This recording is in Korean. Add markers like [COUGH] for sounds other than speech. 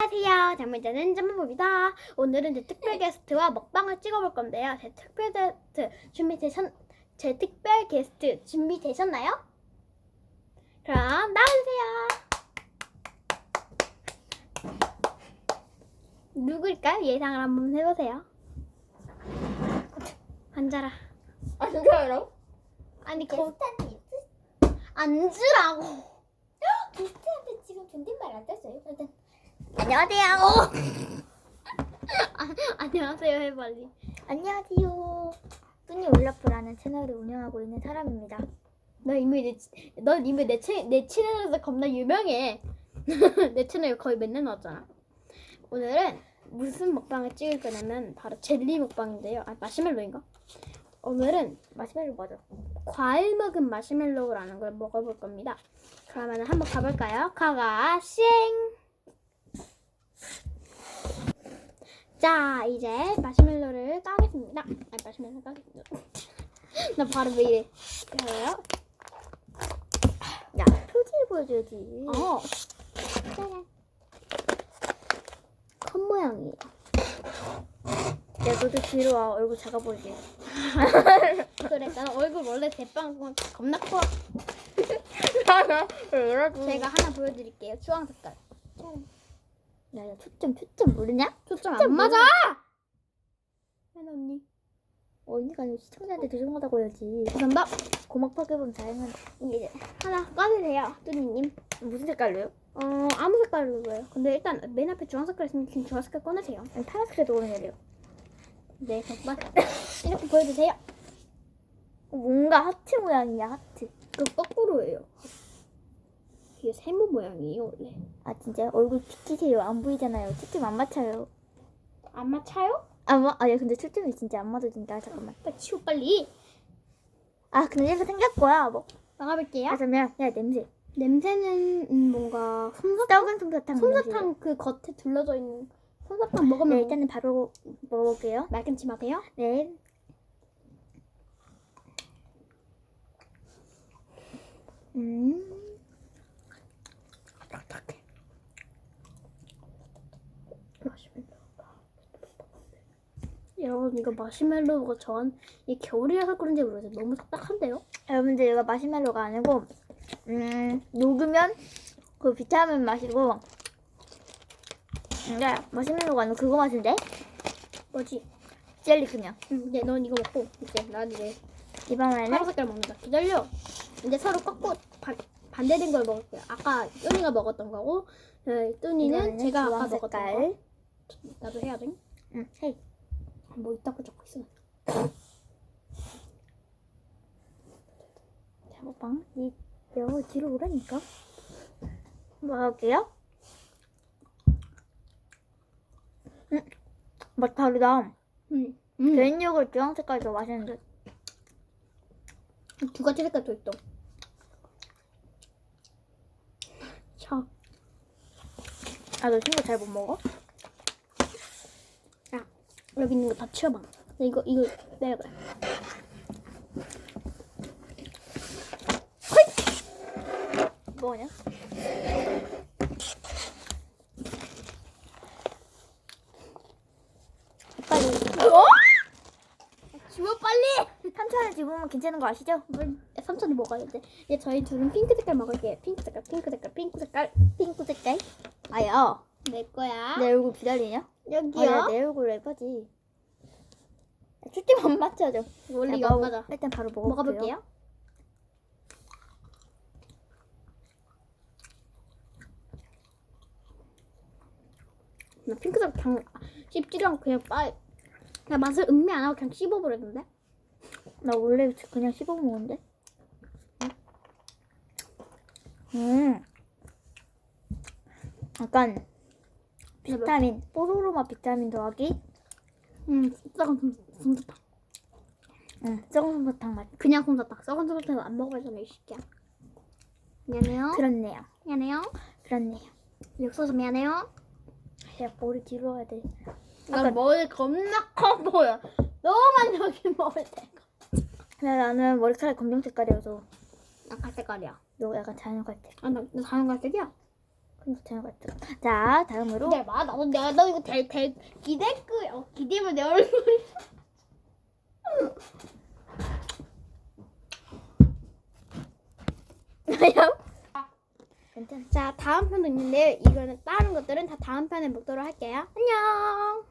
안녕하세요. 장문자는 장문봅니다. 오늘은 제 특별 게스트와 먹방을 찍어볼 건데요. 제 특별 게스트 준비되셨, 제 특별 게스트 준비되셨나요? 그럼 나와주세요. 누구일까요? 예상을 한번 해보세요. 앉아라. 앉아요? 아니, 거, 게스트한테 앉으라고. [GASPS] 게스트한테 지금 존댓말 안 떴어요? 일단 안녕하세요. [LAUGHS] 아, 안녕하세요. 해 빨리. 안녕하세요. 뚜니 올라프라는 채널을 운영하고 있는 사람입니다. 너 이미 내, 치- 넌 이미 내, 채, 내 채널에서 겁나 유명해. [LAUGHS] 내 채널 거의 맨날 나왔잖아. 오늘은 무슨 먹방을 찍을 거냐면 바로 젤리 먹방인데요. 아 마시멜로인가? 오늘은 마시멜로 맞아. 과일 먹은 마시멜로우라는 걸 먹어볼 겁니다. 그러면 한번 가볼까요? 가가 싱. 자 이제 마시멜로를 까겠습니다. 아 마시멜로 까겠습니다. [LAUGHS] 나 바로 왜 이래? 그래요? 야, 표지 보여줘야지. 어. 짜란. 컵 모양이에요. 야, 너도 뒤로 와. 얼굴 작아 보이게. [LAUGHS] 그래, 난 얼굴 원래 대빵 겁나 커. [LAUGHS] 제가 하나 보여드릴게요. 주황 색깔. 야, 야, 초점, 초점 모르냐? 초점 안 맞아. 현 언니. 언니가 아니고 시청자한테 죄송하다고 해야지. 감사합니다. 고막 파괴본 다행한 이제 하나 까주세요, 뚜니님. 무슨 색깔로요? 어 아무 색깔로 보여요. 근데 일단 맨 앞에 주황 색깔 있으면 지금 주황 색깔 꺼내세요. 아니, 파란색도 오면 돼요. 네, 정말 [COUGHS] 이렇게 보여주세요. 어, 뭔가 하트 모양이야, 하트. 그 거꾸로예요. 이게 세모 모양이에요 원래. 아, 진짜요? 얼굴 비키세요. 안 보이잖아요. 초점 안 맞춰요. 안 맞차요? 아, 뭐, 아, 야, 근데 초점이 진짜 안 맞아진다. 잠깐만. 빨리 치워 빨리. 아, 근데 이렇게 생겼거야. 뭐. 나가볼게요. 아, 잠깐만. 야, 냄새. 냄새는 음, 뭔가 솜사탕? 떡은 솜사탕. 솜사탕 그 겉에 둘러져 있는 솜사탕. 먹으면 네, 일단은 바로 먹어볼게요. 말끔치 마세요. 네. 음. 딱딱해. 여러분 이거 마시멜로우가 저한 이 겨울이라서 그런지 모르겠어요. 너무 딱딱한데요? 여러분들 이거 마시멜로가 아니고 음 녹으면 그 비타민 맛이고 근데 마시멜로가 아니고 그거 맛인데 뭐지? 젤리 그냥 응, 이제 넌 이거 먹고 이제 난 이제 이번에는 파란 색깔 먹는다. 기다려. 이제 서로 꺾고 반, 반대된 걸 먹을게요. 아까 뚜니가 먹었던 거고 네, 뚜니는 이거는 제가 아까 먹었던 색깔. 거. 나도 해야 돼. 응, 헤이 뭐 있다고 적고 있어. [COUGHS] 잠깐만 이 영어 뒤로 오라니까 먹어볼게요 음, 맛 다르다 응. 응. 개인 요구르트 주황 색깔이 더 맛있는데 두 가지 색깔 더 있어. 자, 아 너 친구 잘 못 먹어? 여기 있는 거 다 치워봐. 이거 이거 내가 그래. 뭐냐? 빨리 어? 지워 빨리. 삼촌을 집으면 괜찮은 거 아시죠? 뭘 삼촌이 먹어야 돼. 이제 저희 둘은 핑크 색깔 먹을게요. 핑크 색깔, 핑크 색깔, 핑크 색깔. 핑크 색깔? 아야 내 거야. 내 얼굴 기다리냐? 여기요. 아야 내 얼굴 예쁘지 초점 안 맞춰줘 원래 야, 이거 안 맞아. 일단 바로 먹어볼게요 먹어볼게요. 나 핑크색 그냥 씹지도 않고 그냥 빠. 그냥 맛을 음미 안 하고 그냥 씹어버렸는데. 나 원래 그냥 씹어 먹는데 음 약간 비타민 뽀로로맛 비타민 더하기 음, 썩은 솜- 솜사탕. 응 썩은 솜사탕 맛 그냥 솜사탕. 썩은 솜사탕 안 먹어야잖아 이 새끼야. 미안해요. 그렇네요 미안해요. 그렇네요 욕서서 미안해요. 야 머리 뒤로 와야 돼나 머리 겁나 커 보여. 너만 여기 머리 대고. 근데 나는 머리카락 검정 색깔이어서 나 갈색깔이야. 너 약간 자연갈색 아, 나, 나 자연갈색이야. 같아. 자, 다음으로 기대봐. 나도 내가 너 이거 대, 대, 기대그 어, 기대면 내 얼굴. 괜찮아. 자 다음 편도 있는데요. 이거는 다른 것들은 다 다음 편에 먹도록 할게요. 안녕.